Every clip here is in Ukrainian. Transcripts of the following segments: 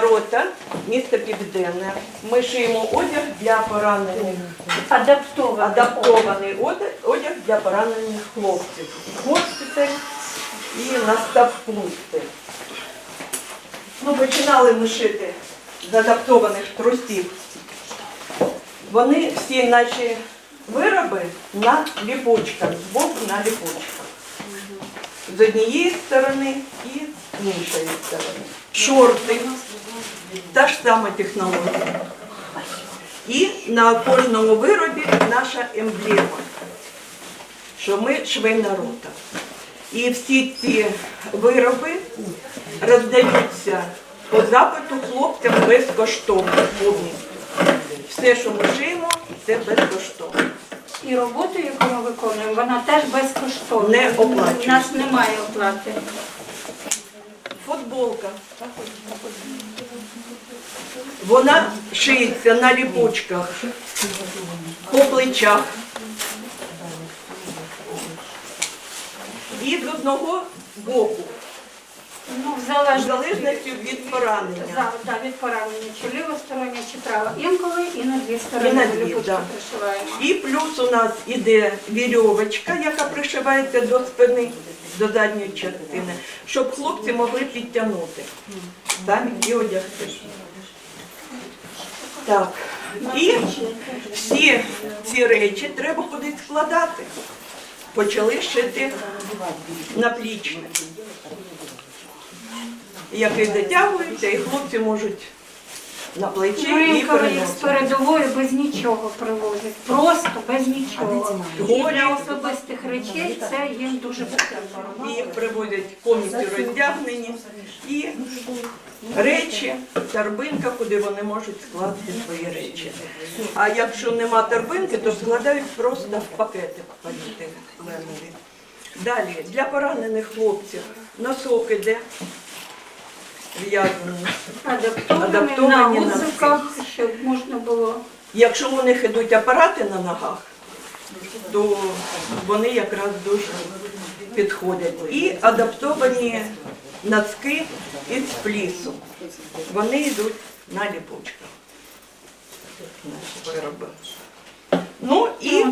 Рота, місто Південне. Ми шиємо одяг для поранених. Адаптовано. Адаптований одяг, для поранених хлопців. Госпіталь і наставпункти. Ну, починали ми шити з адаптованих трусів. Вони всі наші вироби на ліпучках, з боку на ліпучках. З однієї сторони і з іншої сторони. Шорти, та ж сама технологія. І на кожному виробі наша емблема, що ми швейна рота. І всі ці вироби роздаються по запиту хлопцям безкоштовно повністю. Все, що ми шиємо, це безкоштовно. І роботу, яку ми виконуємо, вона теж безкоштовна. Не оплачується. У нас немає оплати. Футболка. Вона шиється на ліпучках, по плечах. І з одного боку, Ну, в залежності залежності від поранення. за, да, від поранення, чи лівостороння, чи права. Інколи і на дві сторони І на дві, да. пришиваємо. І плюс у нас іде вірьовочка, яка пришивається до спини, до задньої частини, щоб хлопці могли підтягнути. Самі і одягти. Так. І всі ці речі треба кудись складати. Почали шити наплічник, який затягується, і хлопці можуть на плечі і їх з передової без нічого привозять. Просто без нічого. І для особистих речей це їм дуже потрібно. І їх приводять повністю роздягнені і речі, торбинка, куди вони можуть скласти свої речі. А якщо нема торбинки, то складають просто в пакети поліетиленові. Далі для поранених хлопців носок іде в'язаний. Адаптовані, Адаптовані на на щоб можна було. Якщо у них ідуть апарати на ногах, то вони якраз дуже підходять. І адаптовані носки із флісу. Вони йдуть на ліпучках. Наші вироби. Ну і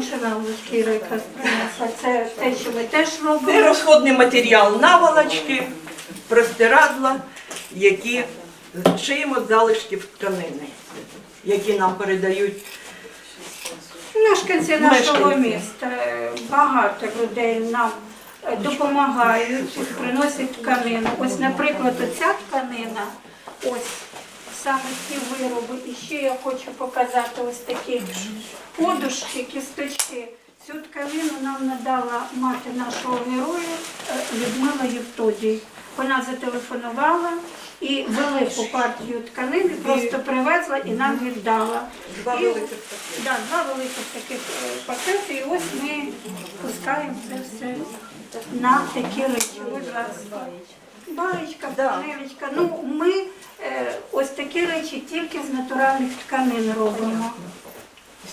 якраз принесла. Це те, що ми теж це робимо. розходний матеріал наволочки, простирадла, які шиємо з залишків тканини, які нам передають Мешканці нашого Мешканці. міста е, багато людей нам допомагають, приносять тканину. Ось, наприклад, ця тканина, ось саме ці вироби. І ще я хочу показати ось такі подушки, кісточки. Цю тканину нам надала мати нашого героя е, Людмила Євтодій. Вона зателефонувала і велику партію тканини просто привезла і нам віддала. два І- великих Да, два великих таких е, пакети, і ось ми пускаємо це все на такі речі. Зараз Барочка, Да. панелечка. Ну, ми е, ось такі речі тільки з натуральних тканин робимо.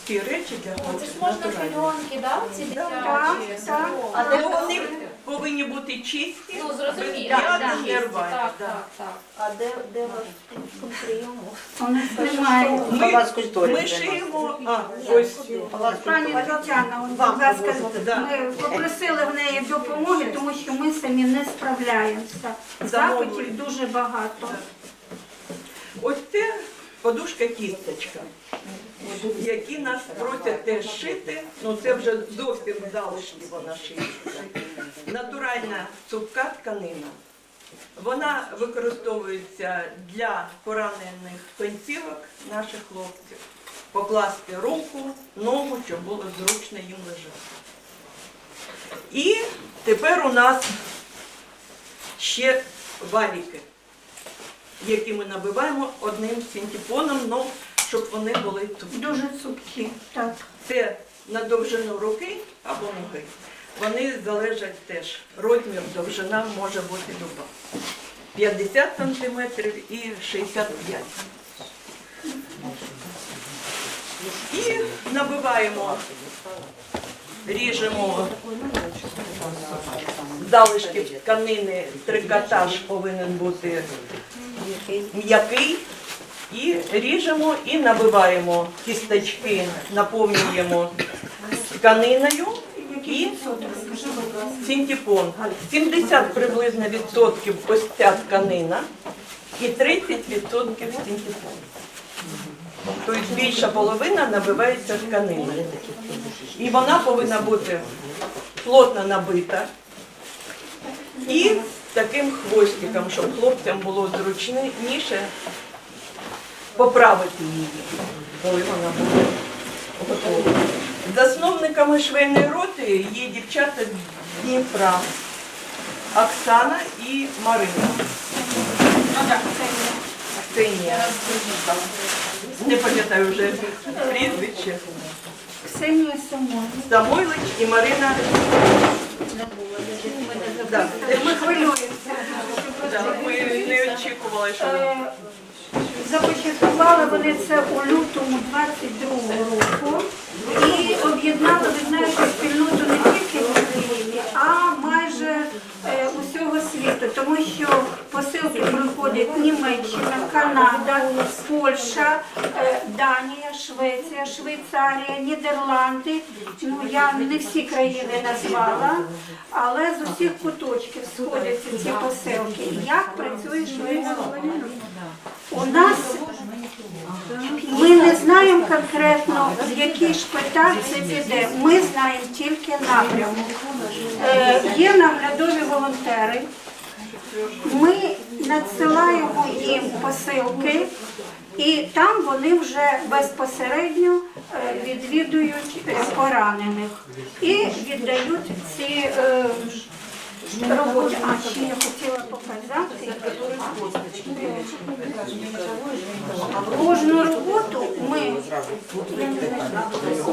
Всі речі для Це ж можна натуральні. фільонки, да? Ці Так, дитячі. так. А Ну, де повинні бути чисті, Ну, зрозуміло. без Да, п'ятих, да. не рвані, Так, так, так. А де, де ваш пункт прийому? Немає. Палац культури. Ми шиємо, а, ось Пані Тетяна, от, будь ласка, ми попросили в неї допомоги, тому що ми самі не справляємося. Запитів дуже багато. Ось це подушка кісточка, які нас просять теж шити, ну це вже зовсім залишки вона шиється. Натуральна цупка тканина. Вона використовується для поранених кінцівок наших хлопців. Покласти руку, ногу, щоб було зручно їм лежати. І тепер у нас ще валіки які ми набиваємо одним синтепоном, ну, щоб вони були тут. Дуже цупкі. Так. Це на довжину руки або ноги. Вони залежать теж. Розмір, довжина може бути люба. 50 сантиметрів і 65. І набиваємо, ріжемо залишки тканини, трикотаж повинен бути м'який. І ріжемо і набиваємо кісточки, наповнюємо тканиною і синтепон. 70 приблизно відсотків ось ця тканина і 30 відсотків синтепон. Тобто більша половина набивається тканиною. І вона повинна бути плотно набита і таким хвостиком, щоб хлопцям було зручніше поправити її, коли вона буде готова. Засновниками швейної роти є дівчата з Дніпра Оксана і Марина. Ксенія. Не пам'ятаю вже прізвище. Ксенія. Самойлич і Марина. Да. Ми хвилюємося. Да, Ми не очікували, що Е, Започаткували вони це у лютому 22-го року. І об'єднали, ви знаєте, спільноту не тільки в Україні, а світу, тому що посилки приходять Німеччина, Канада, Польща, е, Данія, Швеція, Швейцарія, Нідерланди. Ну я не всі країни назвала, але з усіх куточків сходяться ці посилки. Як працює швидко? У нас ми не знаємо конкретно, в який шпиталь це піде. Ми знаємо тільки напрямок. Е, є наглядові волонтери. Ми надсилаємо їм посилки, і там вони вже безпосередньо е, відвідують е, поранених і віддають ці е. А ще я хотіла показати. Кожну роботу ми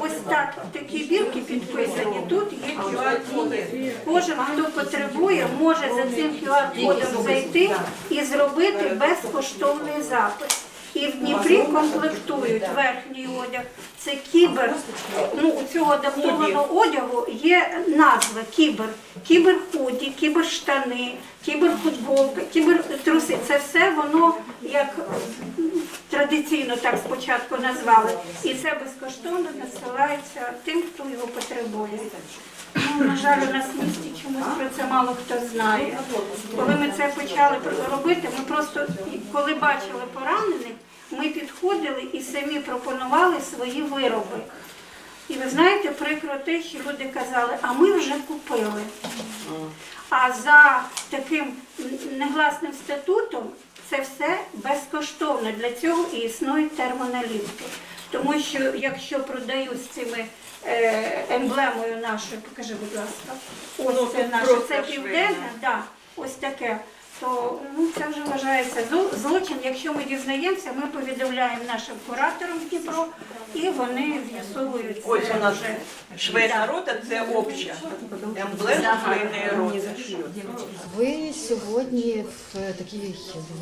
ось так такі бірки підписані. Тут є QR-коди. Кожен, хто потребує, може за цим QR-кодом зайти і зробити безкоштовний запис. І в Дніпрі комплектують верхній одяг. Це кібер. Ну, у цього адаптованого одягу є назва кібер. Кіберхуді, кіберштани, кіберфутболка, кібертруси. Це все воно як традиційно так спочатку назвали. І це безкоштовно насилається тим, хто його потребує. Ну, на жаль, у нас в місті чомусь про це мало хто знає. Коли ми це почали робити, ми просто коли бачили поранених, ми підходили і самі пропонували свої вироби. І ви знаєте, прикро те, що люди казали, а ми вже купили. А за таким негласним статутом це все безкоштовно. Для цього і існують термоналіпки. Тому що якщо продають з цими емблемою нашою, покажи, будь ласка, Ну, ось це тут наше, це південна, південне, да, ось таке. То ну, це вже вважається злочин. Якщо ми дізнаємося, ми повідомляємо нашим кураторам в Дніпро, і вони з'ясовують це ось у нас вже. швейна рота це обща емблема швейної роти. Ви сьогодні в такій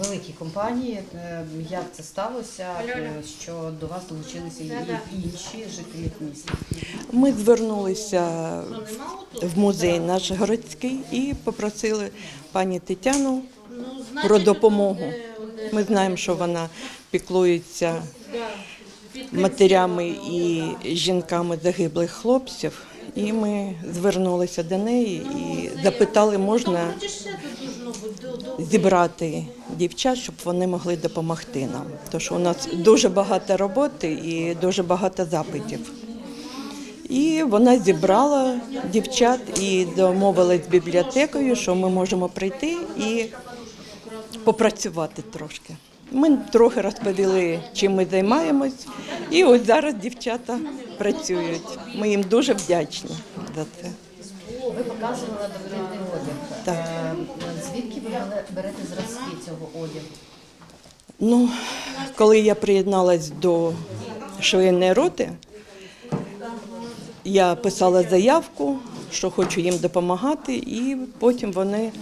великій компанії. Е, Як це сталося, е, що до вас долучилися і інші жителі міста? Ми звернулися в музей наш городський і попросили пані Тетяну про допомогу. Ми знаємо, що вона піклується матерями і жінками загиблих хлопців. І ми звернулися до неї і запитали, можна зібрати дівчат, щоб вони могли допомогти нам. Що у нас дуже багато роботи і дуже багато запитів. І вона зібрала дівчат і домовилась з бібліотекою, що ми можемо прийти і попрацювати трошки. Ми трохи розповіли, чим ми займаємось, і ось зараз дівчата працюють. Ми їм дуже вдячні за це. Ви показували добротний одяг. Так. Е, Звідки ви берете зразки цього одягу? Ну, коли я приєдналась до швейної роти, я писала заявку, що хочу їм допомагати, і потім вони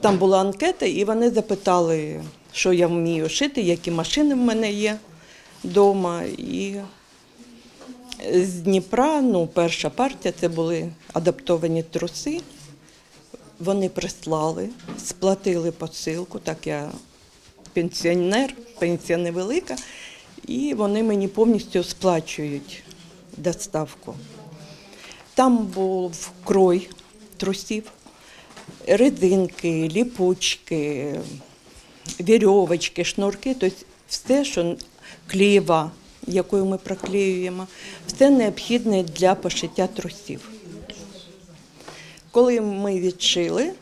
там була анкета, і вони запитали, що я вмію шити, які машини в мене є вдома. І з Дніпра, ну, перша партія це були адаптовані труси. Вони прислали, сплатили посилку, так я пенсіонер, пенсія невелика, і вони мені повністю сплачують доставку. Там був крой трусів, резинки, ліпучки, вірьовочки, шнурки, тобто все, що клеєва, якою ми проклеюємо, все необхідне для пошиття трусів. Коли ми відшили,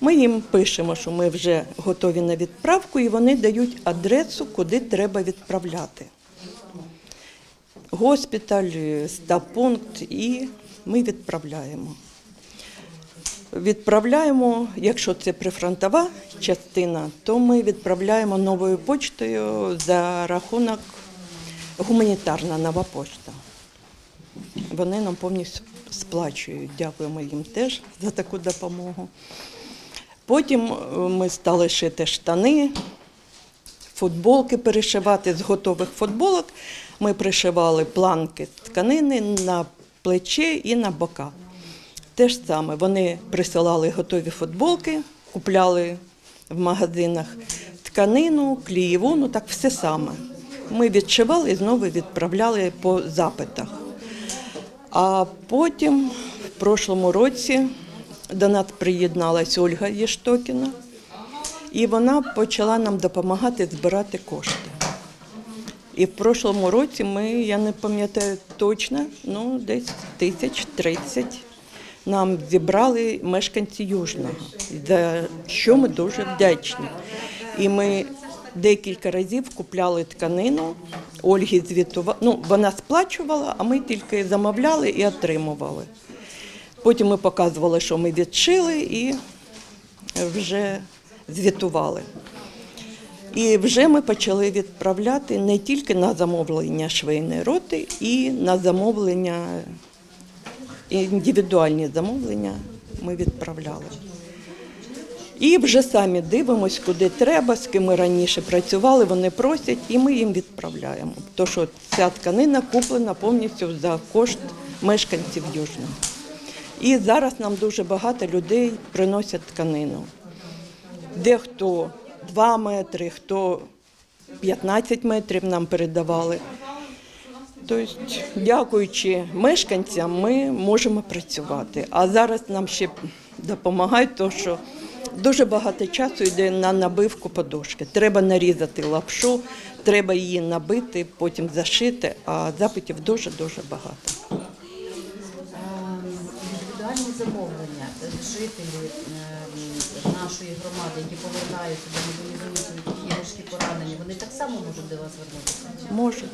ми їм пишемо, що ми вже готові на відправку, і вони дають адресу, куди треба відправляти. Госпіталь, стаб-пункт, і ми відправляємо. Відправляємо, якщо це прифронтова частина, то ми відправляємо новою почтою за рахунок гуманітарна нова пошта. Вони нам повністю сплачують. Дякуємо їм теж за таку допомогу. Потім е, ми стали шити штани, футболки перешивати з готових футболок. Ми пришивали планки з тканини на плече і на бока. Те ж саме, вони присилали готові футболки, купляли в магазинах тканину, клієву, ну так все саме. Ми відшивали і знову відправляли по запитах. А потім, в прошлому році, до нас приєдналась Ольга Єштокіна, і вона почала нам допомагати збирати кошти. І в прошлому році ми, я не пам'ятаю точно, ну десь тисяч тридцять нам зібрали мешканці Южного, за що ми дуже вдячні. І ми декілька разів купляли тканину, Ольгі звітували, ну вона сплачувала, а ми тільки замовляли і отримували. Потім ми показували, що ми відшили і вже звітували. І вже ми почали відправляти не тільки на замовлення швейної роти, і на замовлення, індивідуальні замовлення ми відправляли. І вже самі дивимося, куди треба, з ким ми раніше працювали, вони просять, і ми їм відправляємо. Тому що ця тканина куплена повністю за кошт мешканців Южного. І зараз нам дуже багато людей приносять тканину. Дехто 2 метри, хто 15 метрів нам передавали. Тобто, дякуючи мешканцям, ми можемо працювати. А зараз нам ще допомагають, тому що дуже багато часу йде на набивку подушки. Треба нарізати лапшу, треба її набити, потім зашити, а запитів дуже-дуже багато. Ем, Індивідуальні замовлення жителі ем, нашої громади, які повертаються до мобілізуються, важкі поранення, вони так само можуть до вас звернутися. Можуть.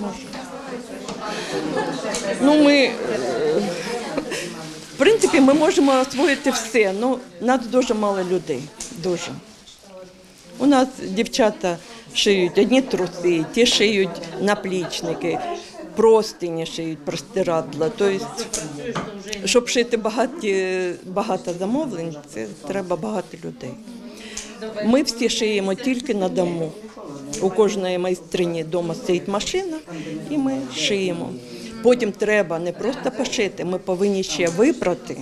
Можуть. Ну, ми, в принципі, ми можемо освоїти все. Ну, нас дуже мало людей. Дуже. У нас дівчата шиють одні труси, ті шиють наплічники, простині шиють, простирадла. Тобто, щоб шити багаті, багато замовлень, це треба багато людей. Ми всі шиємо тільки на дому. У кожної майстрині вдома стоїть машина, і ми шиємо. Потім треба не просто пошити, ми повинні ще випрати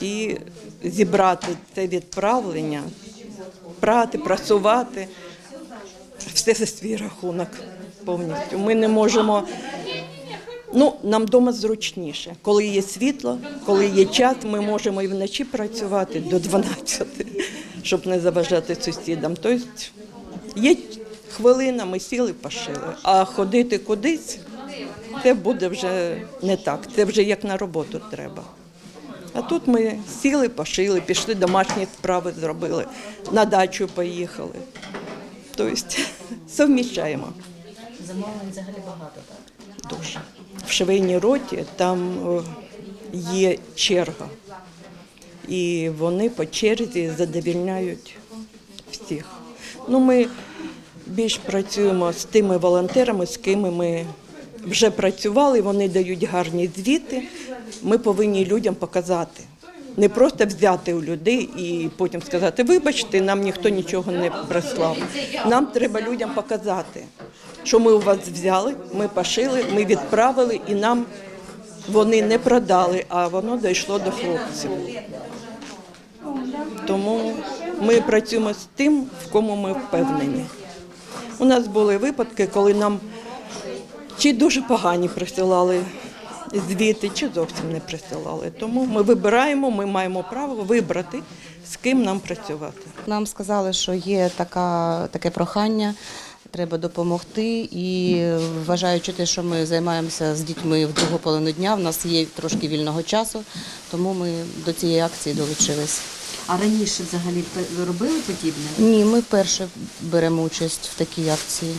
і зібрати це відправлення, прати, прасувати. Все за свій рахунок повністю. Ми не можемо. Ну, нам вдома зручніше. Коли є світло, коли є час, ми можемо і вночі працювати до 12, щоб не заважати сусідам. Тобто є хвилина, ми сіли, пошили. А ходити кудись, це буде вже не так. Це вже як на роботу треба. А тут ми сіли, пошили, пішли, домашні справи зробили, на дачу поїхали. Тобто совміщаємо. Замовлень взагалі багато, так? Дуже. В швейній роті там е, є черга, і вони по черзі задовільняють всіх. Ну, ми більш працюємо з тими волонтерами, з ким ми вже працювали, вони дають гарні звіти. Ми повинні людям показати. Не просто взяти у людей і потім сказати, вибачте, нам ніхто нічого не прислав. Нам треба людям показати, що ми у вас взяли, ми пошили, ми відправили, і нам вони не продали, а воно дійшло до хлопців. Тому Ми працюємо з тим, в кому ми впевнені. У нас були випадки, коли нам чи дуже погані присилали звіти, чи зовсім не присилали. Тому ми вибираємо, ми маємо право вибрати, з ким нам працювати. Нам сказали, що є така, таке прохання, треба допомогти. І вважаючи те, що ми займаємося з дітьми в другу половину дня, в нас є трошки вільного часу, тому ми до цієї акції долучились. А раніше взагалі робили подібне? Ні, ми вперше беремо участь в такій акції.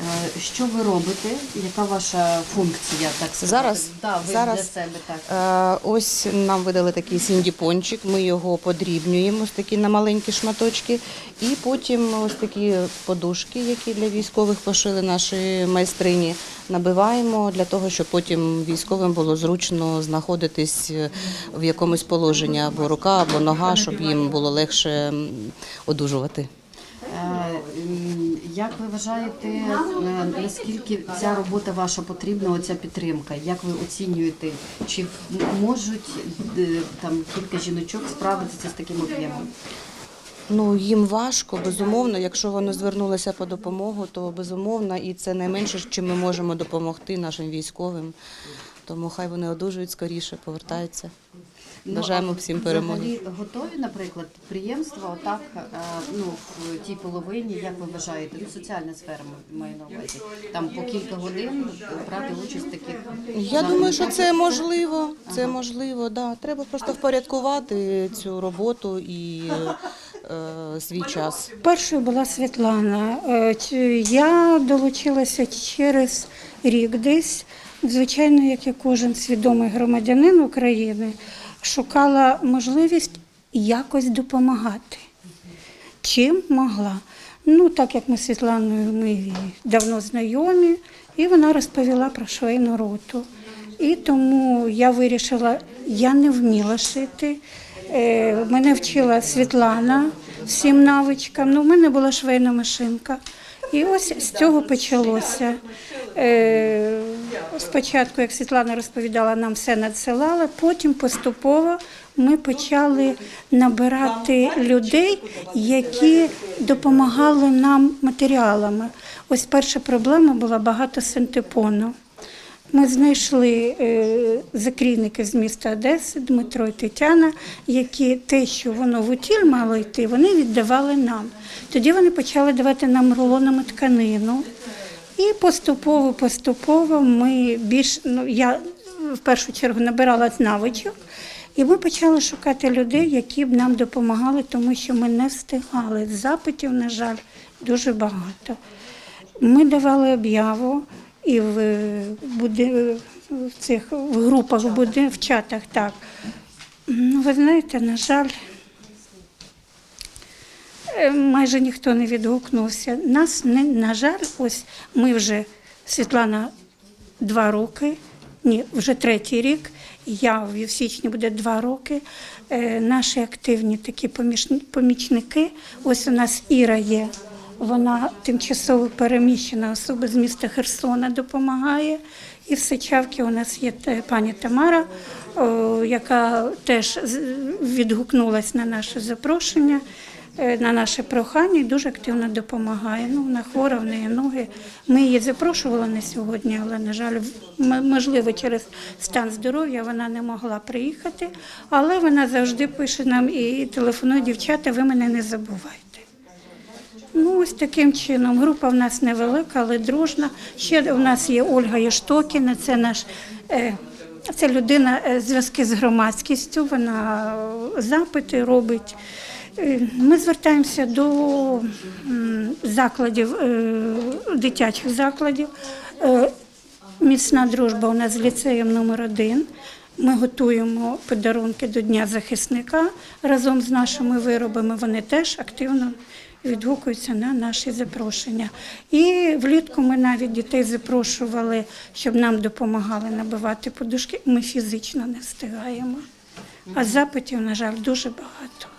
Е, Що ви робите? Яка ваша функція? Так сказати? Зараз? Да, ви Зараз. для себе так. Е, Ось нам видали такий сіндіпончик, ми його подрібнюємо ось такі на маленькі шматочки. І потім ось такі подушки, які для військових пошили наші майстрині, набиваємо для того, щоб потім військовим було зручно знаходитись е, в якомусь положенні або рука, або нога, щоб їм було легше одужувати. Як ви вважаєте, е, наскільки ця робота ваша потрібна, оця підтримка? Як ви оцінюєте? Чи можуть е, там кілька жіночок справитися з таким об'ємом? Ну їм важко, безумовно. Якщо вони звернулися по допомогу, то безумовно, і це найменше, чим ми можемо допомогти нашим військовим. Тому хай вони одужують скоріше, повертаються. Ну, Бажаємо всім перемоги. Взагалі готові, наприклад, підприємства отак, е, ну, в тій половині, як ви вважаєте, ну, соціальна сфера маю на увазі, там по кілька годин брати участь в таких Я думаю, що це можливо. Це можливо, да. Треба просто впорядкувати цю роботу і е, свій час. Першою була Світлана. Е, Я долучилася через рік десь. Звичайно, як і кожен свідомий громадянин України, шукала можливість якось допомагати. Чим могла. Ну, так як ми з Світланою ми давно знайомі, і вона розповіла про швейну роту. І тому я вирішила, я не вміла шити. Е, Мене вчила Світлана всім навичкам. Ну, в мене була швейна машинка. І ось з цього почалося. Спочатку, як Світлана розповідала, нам все надсилала, потім поступово ми почали набирати людей, які допомагали нам матеріалами. Ось перша проблема була багато синтепону. Ми знайшли е, закрійники з міста Одеси, Дмитро і Тетяна, які те, що воно в утіль мало йти, вони віддавали нам. Тоді вони почали давати нам рулонами тканину. І поступово, поступово ми більш ну я в першу чергу набирала навичок, і ми почали шукати людей, які б нам допомагали, тому що ми не встигали. Запитів, на жаль, дуже багато. Ми давали об'яву і в, буди- в цих в групах, в, буди- в чатах так. Ну, ви знаєте, на жаль, е, майже ніхто не відгукнувся. Нас не на жаль, ось ми вже Світлана два роки, ні, вже третій рік. Я в січні буде два роки. Е, Наші активні такі помічники. Ось у нас Іра є. Вона тимчасово переміщена особа з міста Херсона допомагає. І в Сичавці у нас є пані Тамара, яка теж відгукнулась на наше запрошення, е, на наше прохання і дуже активно допомагає. Ну, вона хвора, в неї ноги. Ми її запрошували на сьогодні, але, на жаль, можливо, через стан здоров'я вона не могла приїхати. Але вона завжди пише нам і телефонує дівчата, ви мене не забувайте. Ну, ось таким чином. Група в нас невелика, але дружна. Ще у нас є Ольга Єштокіна, це наш. Е, це людина е, зв'язки з громадськістю, вона е, запити робить. Е, Ми звертаємося до закладів, е, дитячих закладів. Е, Міцна дружба у нас з ліцеєм номер один. Ми готуємо подарунки до Дня захисника разом з нашими виробами. Вони теж активно відгукуються на наші запрошення. І влітку ми навіть дітей запрошували, щоб нам допомагали набивати подушки. Ми фізично не встигаємо. А запитів, на жаль, дуже багато.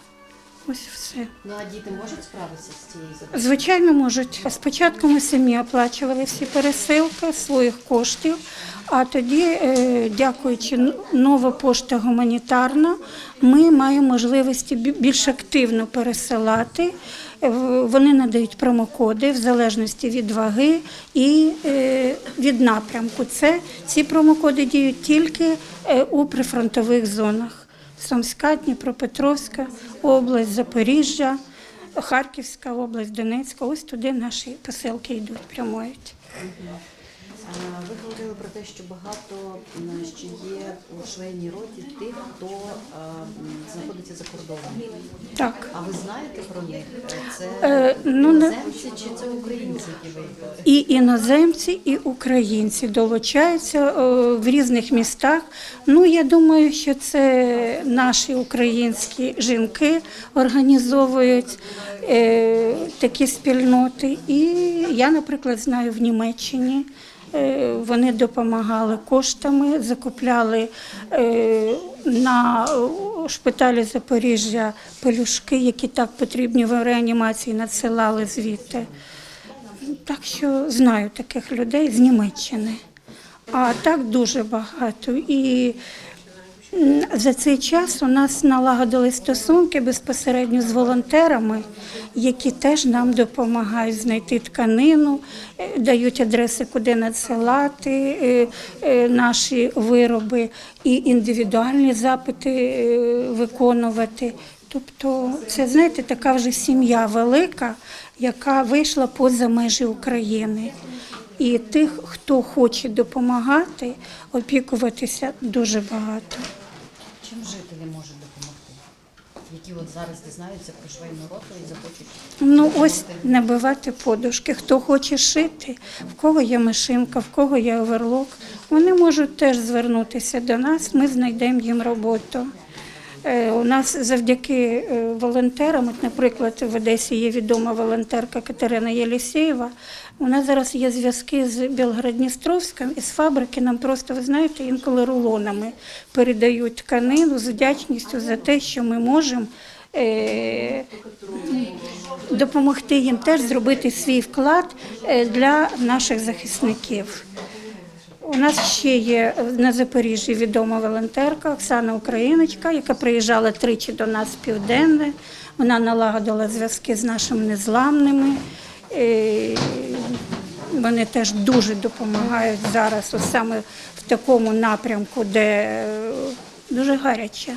Ось все. Ну а діти можуть справитися з цією задачею? Звичайно, можуть. Спочатку ми самі оплачували всі пересилки своїх коштів, а тоді, е, дякуючи нова пошта гуманітарна, ми маємо можливості більш активно пересилати. Е, Вони надають промокоди в залежності від ваги і е, від напрямку. Це ці промокоди діють тільки у прифронтових зонах. Сумська, Дніпропетровська область, Запоріжжя. Харківська область, Донецька, ось туди наші посилки йдуть, прямують. Ви говорили про те, що багато ще є у швейній роті тих, хто знаходиться за кордоном. Так. А ви знаєте про них? Це Е, ну, не- іноземці чи це українці, які виїхали? І іноземці, і українці долучаються е, в різних містах. Ну, я думаю, що це наші українські жінки організовують е, такі спільноти. І я, наприклад, знаю в Німеччині. Е, Вони допомагали коштами, закупляли е, на шпиталі Запоріжжя пелюшки, які так потрібні в реанімації, надсилали звідти. Так що знаю таких людей з Німеччини. А так дуже багато. І за цей час у нас налагодили стосунки безпосередньо з волонтерами, які теж нам допомагають знайти тканину, е, дають адреси, куди надсилати е, е, наші вироби і індивідуальні запити виконувати. Тобто, це знаєте, така вже сім'я велика, яка вийшла поза межі України. І тих, хто хоче допомагати, опікуватися дуже багато. Чим жителі можуть допомогти? Які от зараз дізнаються про швейну роту і захочуть Ну ось набивати подушки. Хто хоче шити, в кого є машинка, в кого є оверлок, вони можуть теж звернутися до нас. Ми знайдемо їм роботу. Е, У нас завдяки е, волонтерам, от, наприклад, в Одесі є відома волонтерка Катерина Єлісєєва. У нас зараз є зв'язки з Білгород-Дністровським і з фабрики нам просто, ви знаєте, інколи рулонами передають тканину з вдячністю за те, що ми можемо е, допомогти їм теж зробити свій вклад для наших захисників. У нас ще є на Запоріжжі відома волонтерка Оксана Україночка, яка приїжджала тричі до нас південне. Вона налагодила зв'язки з нашими незламними. Вони теж дуже допомагають зараз, ось саме в такому напрямку, де е, дуже гаряче.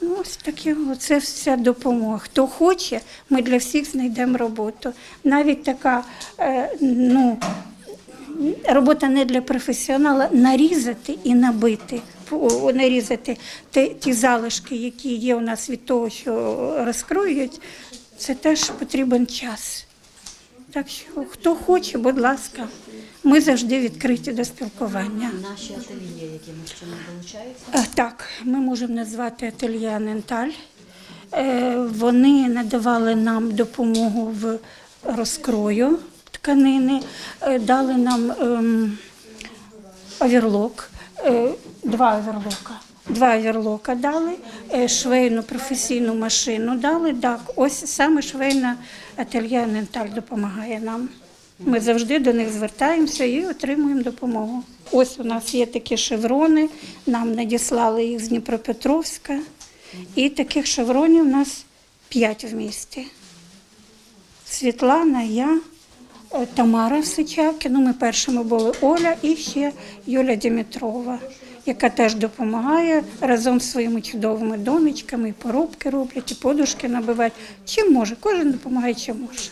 Ну, ось таке, оце вся допомога. Хто хоче, ми для всіх знайдемо роботу. Навіть така, е, ну, робота не для професіонала нарізати і набити. Нарізати ті, ті залишки, які є у нас від того, що розкроють, це теж потрібен час. Так що хто хоче, будь ласка, ми завжди відкриті до спілкування. наші ательє, якимось чином долучаються? Е, Так, ми можемо назвати ательє Аненталь. Е, Вони надавали нам допомогу в розкрою тканини, е, дали нам ем, оверлок, е, два оверлока. Два оверлока дали, е, швейну професійну машину дали. Так, ось саме швейна ательє Аненталь допомагає нам. Ми завжди до них звертаємося і отримуємо допомогу. Ось у нас є такі шеврони, нам надіслали їх з Дніпропетровська. І таких шевронів у нас п'ять в місті. Світлана, я, Тамара Сичавки, ну ми першими були Оля і ще Юля Дімітрова, яка теж допомагає разом з своїми чудовими донечками, і поробки роблять, і подушки набивають. Чим може, кожен допомагає, чим може.